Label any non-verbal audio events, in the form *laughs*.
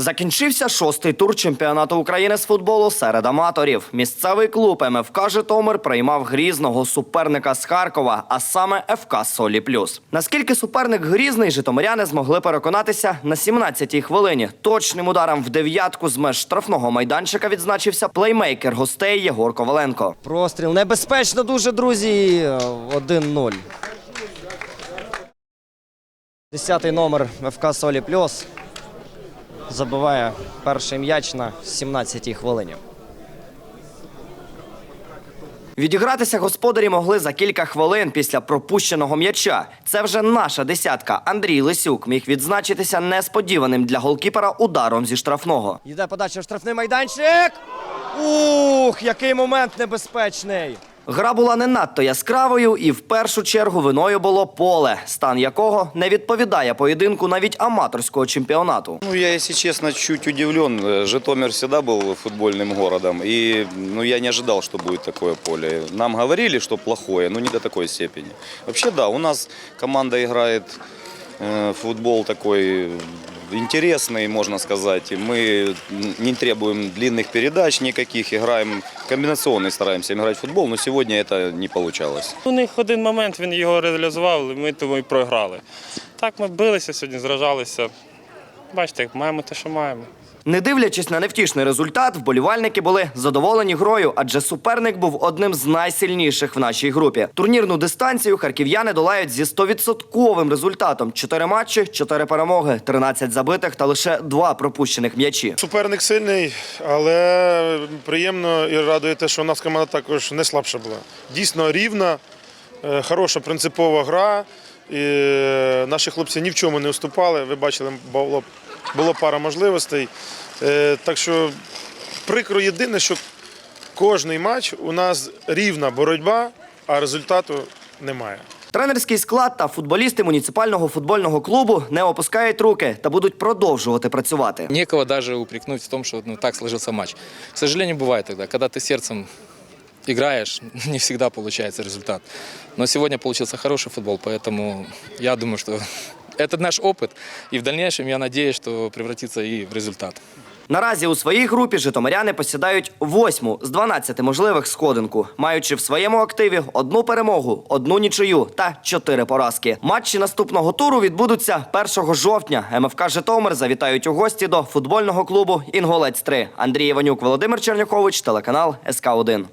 Закінчився шостий тур чемпіонату України з футболу серед аматорів. Місцевий клуб МФК Житомир приймав грізного суперника з Харкова, а саме ФК Солі Плюс. Наскільки суперник грізний, житомиряни змогли переконатися на 17-й хвилині. Точним ударом в дев'ятку з меж штрафного майданчика відзначився плеймейкер гостей Єгор Коваленко. Простріл небезпечно дуже, друзі. 1-0. Десятий номер ФК Солі Плюс забиває перший м'яч на 17-й хвилині. Відігратися господарі могли за кілька хвилин після пропущеного м'яча. Це вже наша десятка. Андрій Лисюк міг відзначитися несподіваним для голкіпера ударом зі штрафного. Йде подача в штрафний майданчик. Ух, який момент небезпечний. Гра була не надто яскравою, і в першу чергу виною було поле, стан якого не відповідає поєдинку навіть аматорського чемпіонату. Ну, я, если честно, чуть удивлен. Э, Житомир всегда был футбольным городом, и ну, я не ожидал, что будет такое поле. Нам говорили, что плохое, но не до такой степени. Вообще, да, у нас команда играет э, футбол такой интересный, можно сказать. И Мы не требуем длинных передач никаких, играем комбинационный, стараемся играть в футбол, но сегодня это не получалось. У них один момент, він його реалізував, і ми тому і програли. Так ми билися сьогодні, зражалися. Бачите, маємо те, що маємо. Не дивлячись на невтішний результат, вболівальники були задоволені грою, адже суперник був одним з найсильніших в нашій групі. Турнірну дистанцію харків'яни долають зі 100% результатом: 4 матчі, 4 перемоги, 13 забитих та лише 2 пропущених м'ячі. Суперник сильний, але приємно і радує те, що у нас команда також не слабша була. Дійсно рівна, е, хороша принципова гра. І наші хлопці ні в чому не уступали. Ви бачили, було, було пара можливостей. Е, Так що прикро єдине, що кожний матч у нас рівна боротьба, а результату немає. Тренерський склад та футболісти муніципального футбольного клубу не опускають руки та будуть продовжувати працювати. Некого даже упрекнуть в том, что ну, так сложился матч. К сожалению, бывает тогда, когда ты сердцем играешь, *laughs* не всегда получается результат. Но сегодня получился хороший футбол, поэтому я думаю, что *laughs* это наш опыт, и в дальнейшем я надеюсь, что превратится и в результат. Наразі у своїй групі житомиряни посідають восьму з 12 можливих сходинку, маючи в своєму активі одну перемогу, одну нічию та чотири поразки. Матчі наступного туру відбудуться 1 жовтня. МФК Житомир завітають у гості до футбольного клубу Інголець 3 Андрій Іванюк, Володимир Черняхович, телеканал СК 1